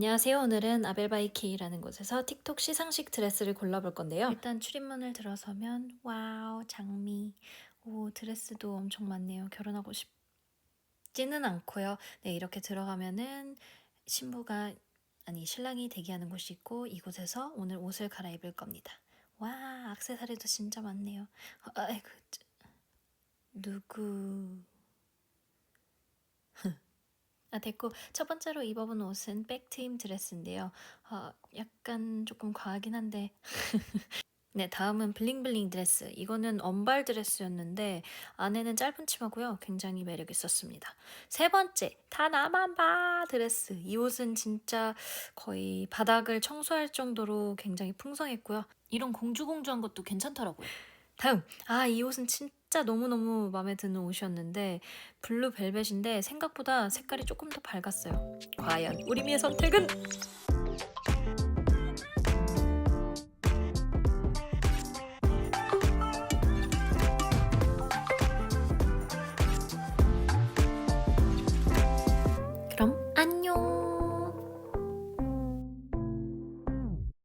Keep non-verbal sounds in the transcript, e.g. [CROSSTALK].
안녕하세요. 오늘은 아벨바이케이라는 곳에서 틱톡 시상식 드레스를 골라볼 건데요. 일단 출입문을 들어서면 와우 장미. 오 드레스도 엄청 많네요. 결혼하고 싶지는 않고요. 네 이렇게 들어가면은 신부가 아니 신랑이 대기하는 곳이 있고 이곳에서 오늘 옷을 갈아입을 겁니다. 와 액세서리도 진짜 많네요. 어, 아이고 저- 누구 아, 됐고. 첫 번째로 입어본 옷은 백트임 드레스인데요. 어, 약간 조금 과하긴 한데. [LAUGHS] 네, 다음은 블링블링 드레스. 이거는 언발 드레스였는데 안에는 짧은 치마고요. 굉장히 매력 있었습니다. 세 번째, 다 나만 봐 드레스. 이 옷은 진짜 거의 바닥을 청소할 정도로 굉장히 풍성했고요. 이런 공주공주한 것도 괜찮더라고요. 다음, 아, 이 옷은 진짜 너무너무 마음에 드는 옷이었는데 블루 벨벳인데 생각보다 색깔이 조금 더 밝았어요. 과연 우리 미의 선택은? 그럼 안녕.